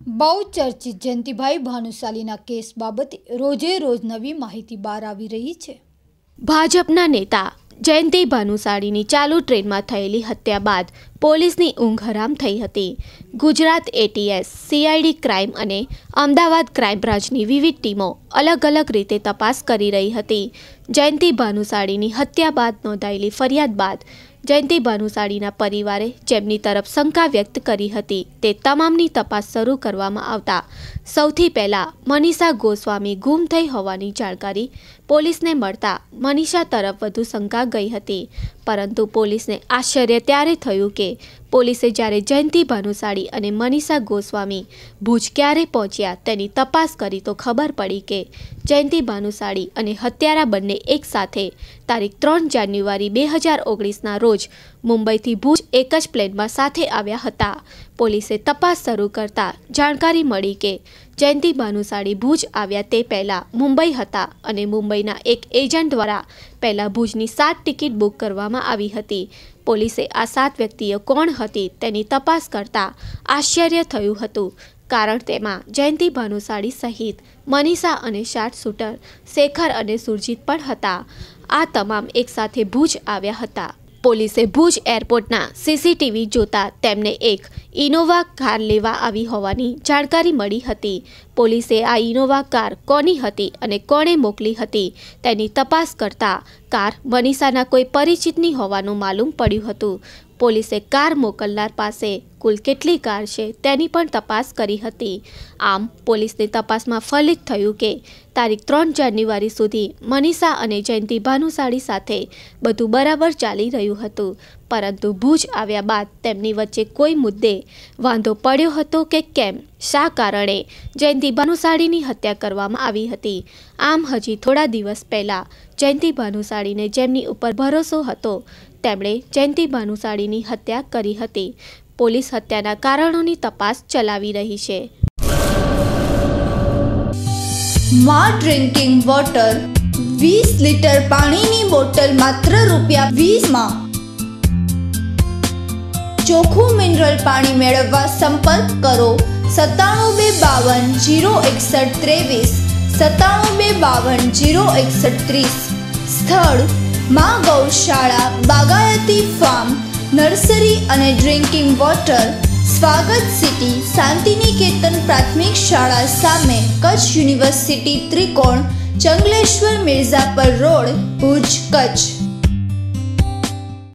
બહુચર્ચિત Jayantibhai ભાનુશાલીના case બાબતે રોજે રોજ નવી માહિતી બહાર આવી રહી છે. ભાજપના નેતા જયંતિ ભાનુશાળીની ચાલુ ટ્રેનમાં થયેલી હત્યા બાદ પોલીસની ઊંઘ હરામ થઈ હતી. ગુજરાત એટીએસ સીઆઈડી ક્રાઇમ અને અમદાવાદ ક્રાઇમ બ્રાન્ચની વિવિધ ટીમો અલગ અલગ રીતે તપાસ કરી રહી હતી. જયંતિ ભાનુશાળીની હત્યા બાદ નોંધાયેલી ફરિયાદ બાદ જયંતિ ભાનુશાળીના પરિવારે જેમની તરફ શંકા વ્યક્ત કરી હતી તે તમામની તપાસ શરૂ કરવામાં આવતા. સૌથી પહેલાં મનીષા ગોસ્વામી ગુમ થઈ હોવાની જાણકારી પોલીસને મળતા મનીષા તરફ વધુ શંકા ગઈ હતી. પરંતુ પોલીસને આશ્ચર્ય ત્યારે થયું કે પોલીસે જ્યારે જયંતિ ભાનુશાળી અને મનીષા ગોસ્વામી ભુજ ક્યારે પહોંચ્યા તેની તપાસ કરી તો ખબર પડી કે જયંતિ ભાનુશાળી અને હત્યારા બંને એકસાથે તારીખ ત્રણ જાન્યુઆરી બે હજાર ઓગણીસના રોજ મુંબઈથી ભુજ એક જ પ્લેનમાં સાથે આવ્યા હતા. પોલીસે તપાસ શરૂ કરતા જાણકારી મળી કે જયંતિ ભાનુશાળી ભુજ આવ્યા તે પહેલાં મુંબઈ હતા અને મુંબઈના એક એજન્ટ દ્વારા પહેલાં ભુજની સાત ટિકિટ બુક કરવામાં આવી હતી. પોલીસે આ સાત વ્યક્તિઓ કોણ હતી તેની તપાસ કરતા આશ્ચર્ય થયું હતું, કારણ તેમાં જયંતિ ભાનુશાળી સહિત મનીષા અને શાર્ટ શૂટર, શેખર અને સુરજીત પણ હતા. આ તમામ એકસાથે ભુજ આવ્યા હતા. પોલીસે ભુજ એરપોર્ટના સીસીટીવી જોતા તેમને એક ઇનોવા કાર લેવા આવી હોવાની જાણકારી મળી હતી. પોલીસે આ ઇનોવા કાર કોની હતી અને કોણે મોકલી હતી તેની તપાસ કરતા કાર મનીષાના કોઈ પરિચિતની હોવાનું માલુમ પડ્યું હતું. પોલીસે કાર મોકલનાર પાસે કુલ કેટલી કાર છે તેની પણ તપાસ કરી હતી. આમ, પોલીસની તપાસમાં ફલિત થયું કે તારીખ ત્રણ જાન્યુઆરી સુધી મનીષા અને જયંતિ ભાનુશાળી સાથે બધું બરાબર ચાલી રહ્યું હતું. પરંતુ ભુજ આવ્યા બાદ તેમની વચ્ચે કોઈ મુદ્દે વાંધો પડ્યો હતો કે કેમ? શા કારણે જયંતિ ભાનુશાળીની હત્યા કરવામાં આવી હતી? આમ, હજી થોડા દિવસ પહેલાં જયંતિ ભાનુશાળીને જેમની ઉપર ભરોસો હતો, તેમણે જયંતિ ભાનુશાળીની હત્યા કરી હતી. પોલીસ હત્યાના કારણોની તપાસ ચલાવી રહી છે. માં ડ્રિંકિંગ વોટર વીસ લીટર પાણીની બોટલ માત્ર રૂપિયા વીસમાં. ચોખ્ખું મિનરલ પાણી મેળવવા સંપર્ક કરો સત્તાણું બે બાવન જીરો એકસઠ ત્રેવીસ સત્તાણું બે બાવન જીરો એકસઠ ત્રીસ. સ્થળ, માં ગૌશાળા, બાગાયતી ફાર્મ નર્સરી અને drinking water, Swagat city, Shantiniketan પ્રાથમિક શાળા સામે કચ્છ યુનિવર્સિટી ત્રિકોણ, ચંગલેશ્વર મિર્ઝાપર રોડ, ભુજ કચ્છ.